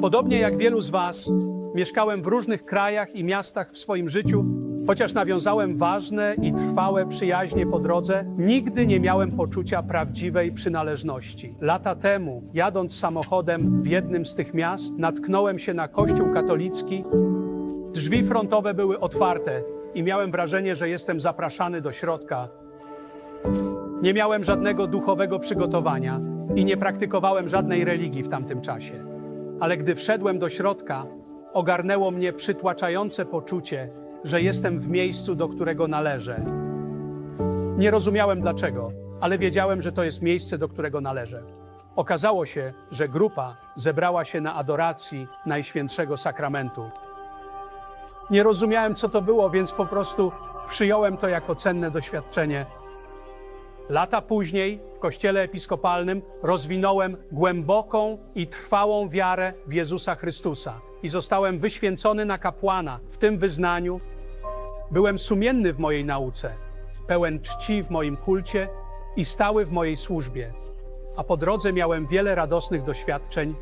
Podobnie jak wielu z Was, mieszkałem w różnych krajach i miastach w swoim życiu. Chociaż nawiązałem ważne i trwałe przyjaźnie po drodze, nigdy nie miałem poczucia prawdziwej przynależności. Lata temu, jadąc samochodem w jednym z tych miast, natknąłem się na kościół katolicki. Drzwi frontowe były otwarte i miałem wrażenie, że jestem zapraszany do środka. Nie miałem żadnego duchowego przygotowania i nie praktykowałem żadnej religii w tamtym czasie. Ale gdy wszedłem do środka, ogarnęło mnie przytłaczające poczucie, że jestem w miejscu, do którego należę. Nie rozumiałem dlaczego, ale wiedziałem, że to jest miejsce, do którego należę. Okazało się, że grupa zebrała się na adoracji Najświętszego Sakramentu. Nie rozumiałem, co to było, więc po prostu przyjąłem to jako cenne doświadczenie. Lata później w kościele episkopalnym rozwinąłem głęboką i trwałą wiarę w Jezusa Chrystusa i zostałem wyświęcony na kapłana w tym wyznaniu. Byłem sumienny w mojej nauce, pełen czci w moim kulcie i stały w mojej służbie. A po drodze miałem wiele radosnych doświadczeń.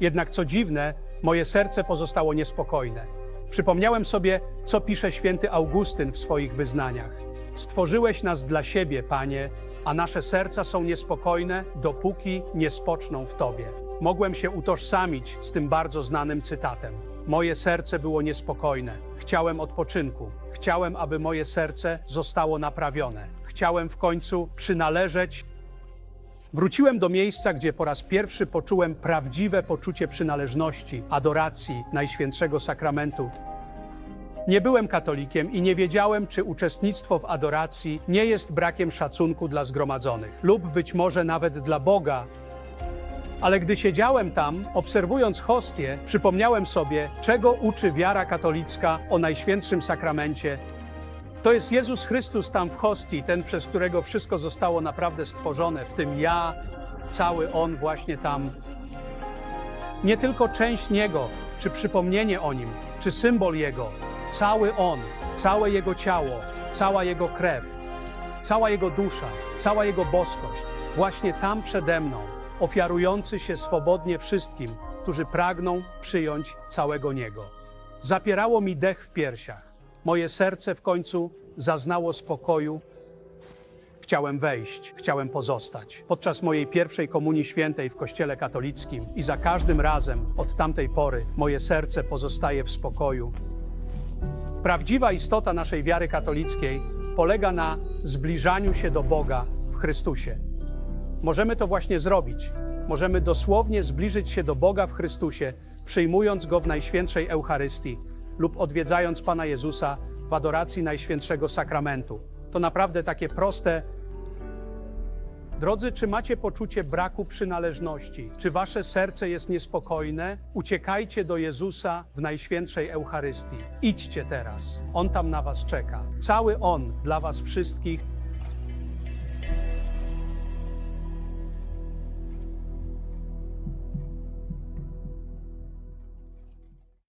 Jednak co dziwne, moje serce pozostało niespokojne. Przypomniałem sobie, co pisze święty Augustyn w swoich wyznaniach. Stworzyłeś nas dla siebie, Panie, a nasze serca są niespokojne, dopóki nie spoczną w Tobie. Mogłem się utożsamić z tym bardzo znanym cytatem. Moje serce było niespokojne. Chciałem odpoczynku. Chciałem, aby moje serce zostało naprawione. Chciałem w końcu przynależeć Wróciłem do miejsca, gdzie po raz pierwszy poczułem prawdziwe poczucie przynależności, adoracji Najświętszego Sakramentu. Nie byłem katolikiem i nie wiedziałem, czy uczestnictwo w adoracji nie jest brakiem szacunku dla zgromadzonych, lub być może nawet dla Boga. Ale gdy siedziałem tam, obserwując hostię, przypomniałem sobie, czego uczy wiara katolicka o Najświętszym Sakramencie to jest Jezus Chrystus tam w hostii, ten, przez którego wszystko zostało naprawdę stworzone, w tym ja, cały On właśnie tam. Nie tylko część Niego, czy przypomnienie o Nim, czy symbol Jego, cały On, całe Jego ciało, cała Jego krew, cała Jego dusza, cała Jego boskość, właśnie tam przede mną, ofiarujący się swobodnie wszystkim, którzy pragną przyjąć całego Niego. Zapierało mi dech w piersiach. Moje serce w końcu zaznało spokoju. Chciałem wejść, chciałem pozostać. Podczas mojej pierwszej komunii świętej w Kościele katolickim i za każdym razem od tamtej pory moje serce pozostaje w spokoju. Prawdziwa istota naszej wiary katolickiej polega na zbliżaniu się do Boga w Chrystusie. Możemy to właśnie zrobić. Możemy dosłownie zbliżyć się do Boga w Chrystusie, przyjmując Go w Najświętszej Eucharystii lub odwiedzając Pana Jezusa w adoracji Najświętszego Sakramentu. To naprawdę takie proste. Drodzy, czy macie poczucie braku przynależności? Czy wasze serce jest niespokojne? Uciekajcie do Jezusa w Najświętszej Eucharystii. Idźcie teraz. On tam na was czeka. Cały On dla was wszystkich